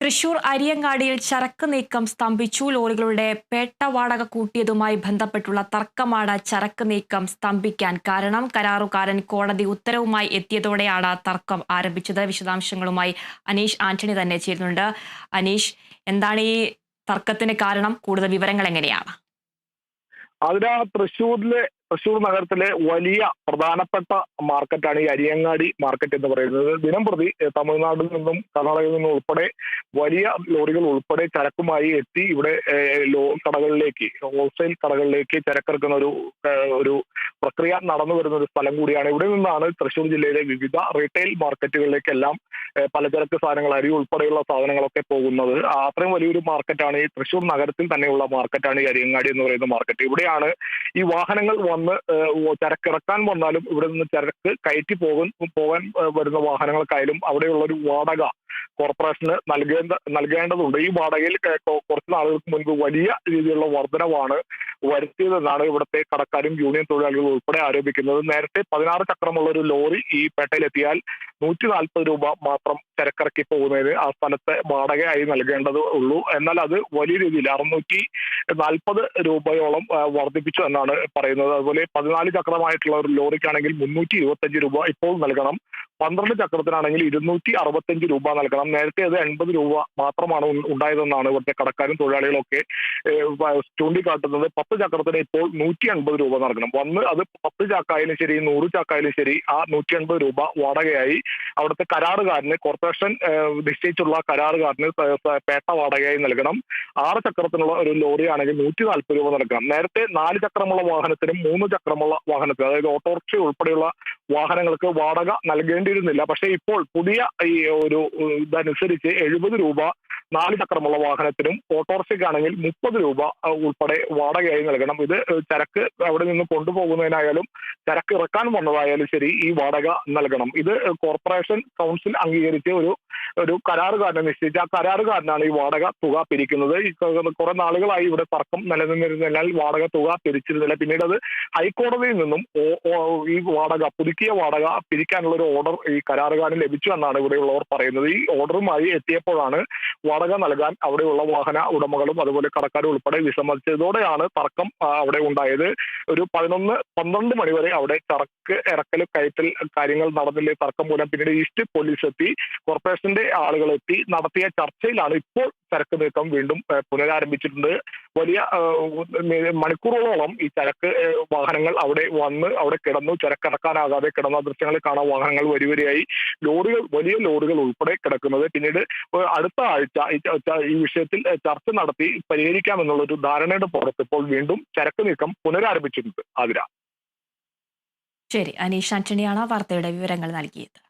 തൃശൂർ അരിയങ്ങാടിയിൽ ചരക്ക് നീക്കം സ്തംഭിച്ചു. ലോറികളുടെ പേട്ട വാടക കൂട്ടിയതുമായി ബന്ധപ്പെട്ടുള്ള തർക്കമാണ് ചരക്ക് നീക്കം സ്തംഭിക്കാൻ കാരണം. കരാറുകാരൻ കോടതി ഉത്തരവുമായി എത്തിയതോടെയാണ് തർക്കം ആരംഭിച്ചത്. വിശദാംശങ്ങളുമായി അനീഷ് ആന്റണി തന്നെ ചേരുന്നുണ്ട്. അനീഷ് എന്താണ് ഈ തർക്കത്തിന് കാരണം? കൂടുതൽ വിവരങ്ങൾ എങ്ങനെയാണ്? അതിനാ തൃശ്ശൂരിലെ തൃശ്ശൂർ നഗരത്തിലെ വലിയ പ്രധാനപ്പെട്ട മാർക്കറ്റാണ് ഈ അരിയങ്ങാടി മാർക്കറ്റ് എന്ന് പറയുന്നത്. ദിനം പ്രതി തമിഴ്നാട്ടിൽ നിന്നും കർണാടകയിൽ നിന്നും ഉൾപ്പെടെ വലിയ ലോറികൾ ഉൾപ്പെടെ ചരക്കുമായി എത്തി ഇവിടെ ലോ കടകളിലേക്ക് ഹോൾസെയിൽ കടകളിലേക്ക് ചരക്കിറക്കുന്ന ഒരു ഒരു പ്രക്രിയ നടന്നു വരുന്ന ഒരു സ്ഥലം കൂടിയാണ്. ഇവിടെ നിന്നാണ് തൃശ്ശൂർ ജില്ലയിലെ വിവിധ റീറ്റെയിൽ മാർക്കറ്റുകളിലേക്കെല്ലാം പലചരക്ക് സാധനങ്ങൾ അരി ഉൾപ്പെടെയുള്ള സാധനങ്ങളൊക്കെ പോകുന്നത്. അത്രയും വലിയൊരു മാർക്കറ്റാണ് ഈ തൃശൂർ നഗരത്തിൽ തന്നെയുള്ള മാർക്കറ്റാണ് ഈ അരിയങ്ങാടി എന്ന് പറയുന്ന മാർക്കറ്റ് ഇവിടെയാണ് ഈ വാഹനങ്ങൾ വന്ന് ചരക്കിറക്കാൻ വന്നാലും ഇവിടെ നിന്ന് ചരക്ക് കയറ്റി പോകും പോകാൻ വരുന്ന വാഹനങ്ങൾക്കായാലും അവിടെയുള്ള ഒരു വാടക കോർപ്പറേഷന് നൽകേണ്ട നൽകേണ്ടതുണ്ട്. ഈ വാടകയിൽ കുറച്ച് നാളുകൾക്ക് മുൻപ് വലിയ രീതിയിലുള്ള വർധനവാണ് വരുത്തിയതെന്നാണ് ഇവിടുത്തെ കടക്കാരും യൂണിയൻ തൊഴിലാളികളും ഉൾപ്പെടെ ആരോപിക്കുന്നത്. നേരത്തെ പതിനാറ് ചക്രമുള്ള ഒരു ലോറി ഈ പേട്ടയിലെത്തിയാൽ നൂറ്റി നാൽപ്പത് രൂപ മാത്രം ചരക്കിറക്കി പോകുന്നതിന് ആ സ്ഥലത്തെ വാടകയായി നൽകേണ്ടത് ഉള്ളൂ. എന്നാൽ അത് വലിയ രീതിയിൽ അറുന്നൂറ്റി നാൽപ്പത് രൂപയോളം വർദ്ധിപ്പിച്ചു എന്നാണ് പറയുന്നത്. അതുപോലെ പതിനാല് ചക്രമായിട്ടുള്ള ഒരു ലോറിക്കാണെങ്കിൽ മുന്നൂറ്റി ഇരുപത്തഞ്ച് രൂപ ഇപ്പോൾ നൽകണം. പന്ത്രണ്ട് ചക്രത്തിനാണെങ്കിൽ ഇരുന്നൂറ്റി അറുപത്തഞ്ച് രൂപ നൽകണം. നേരത്തെ അത് എൺപത് രൂപ മാത്രമാണ് ഉണ്ടായതെന്നാണ് ഇവിടുത്തെ കടക്കാരും തൊഴിലാളികളൊക്കെ ഒക്കെ ചൂണ്ടിക്കാട്ടുന്നത്. പത്ത് ചക്രത്തിന് ഇപ്പോൾ നൂറ്റി അൻപത് രൂപ നൽകണം. വന്ന് അത് പത്ത് ചാക്കായാലും ശരി നൂറ് ചാക്കായാലും ശരി ആ നൂറ്റി അൻപത് രൂപ വാടകയായി അവിടുത്തെ കരാറുകാരന് കോർപ്പറേഷൻ നിശ്ചയിച്ചുള്ള കരാറുകാരന് പേട്ട വാടകയായി നൽകണം. ആറ് ചക്രത്തിനുള്ള ഒരു ലോറി ആണെങ്കിൽ നൂറ്റി നാൽപ്പത് രൂപ നൽകണം നേരത്തെ നാല് ചക്രമുള്ള വാഹനത്തിനും മൂന്ന് ചക്രമുള്ള വാഹനത്തിനും അതായത് ഓട്ടോറിക്ഷ ഉൾപ്പെടെയുള്ള വാഹനങ്ങൾക്ക് വാടക നൽകേണ്ടിയിരുന്നില്ല. പക്ഷേ ഇപ്പോൾ പുതിയ ഈ ഒരു ഇതനുസരിച്ച് എഴുപത് രൂപ നാല് ചക്രമുള്ള വാഹനത്തിനും ഓട്ടോറിക്ഷയ്ക്കാണെങ്കിൽ മുപ്പത് രൂപ ഉൾപ്പെടെ വാടകയായി നൽകണം. ഇത് ചരക്ക് അവിടെ നിന്ന് കൊണ്ടുപോകുന്നതിനായാലും ചരക്ക് ഇറക്കാൻ വന്നതായാലും ശരി ഈ വാടക നൽകണം. ഇത് കോർപ്പറേഷൻ കൗൺസിൽ അംഗീകരിച്ച ഒരു ഒരു കരാറുകാരനെ നിശ്ചയിച്ച ആ കരാറുകാരനാണ് ഈ വാടക തുക പിരിക്കുന്നത്. കുറെ നാളുകളായി ഇവിടെ തർക്കം നിലനിന്നിരുന്നതിനാൽ വാടക തുക പിരിച്ചിരുന്നില്ല. പിന്നീട് അത് ഹൈക്കോടതിയിൽ നിന്നും ഈ വാടക പുതുക്കിയ വാടക പിരിക്കാനുള്ള ഒരു ഓർഡർ ഈ കരാറുകാരന് ലഭിച്ചു എന്നാണ് ഇവിടെയുള്ളവർ പറയുന്നത്. ഈ ഓർഡറുമായി എത്തിയപ്പോഴാണ് വാടക നൽകാൻ അവിടെയുള്ള വാഹന ഉടമകളും അതുപോലെ കടക്കാരും ഉൾപ്പെടെ വിസമ്മതിച്ചതോടെയാണ് തർക്കം അവിടെ ഉണ്ടായത്. ഒരു പതിനൊന്ന് പന്ത്രണ്ട് മണിവരെ അവിടെ ചരക്ക് ഇറക്കൽ കയറ്റൽ കാര്യങ്ങൾ നടന്നില്ലേ തർക്കം മൂലം പിന്നീട് ഈസ്റ്റ് പോലീസ് എത്തി കോർപ്പറേഷന്റെ ആളുകൾ എത്തി നടത്തിയ ചർച്ചയിലാണ് ഇപ്പോൾ ചരക്ക് നീക്കം വീണ്ടും പുനരാരംഭിച്ചിട്ടുണ്ട്. വലിയ മണിക്കൂറുകളോളം ഈ ചരക്ക് വാഹനങ്ങൾ അവിടെ വന്ന് അവിടെ കിടന്നു. ചരക്കിറക്കാനാകാതെ കിടന്ന ദൃശ്യങ്ങൾ കാണാൻ വാഹനങ്ങൾ വരിവരിയായി. ലോറികൾ വലിയ ലോറികൾ ഉൾപ്പെടെ കിടക്കുന്നത്. പിന്നീട് അടുത്ത ആഴ്ച ഈ വിഷയത്തിൽ ചർച്ച നടത്തി പരിഹരിക്കാമെന്നുള്ള ഒരു ധാരണയുടെ പുറത്ത് ഇപ്പോൾ വീണ്ടും ചരക്ക് നീക്കം പുനരാരംഭിച്ചിട്ടുണ്ട്. ആതിര. ശരി. അനീഷ് ആന്റണിയാണ് വാർത്തയുടെ വിവരങ്ങൾ നൽകിയത്.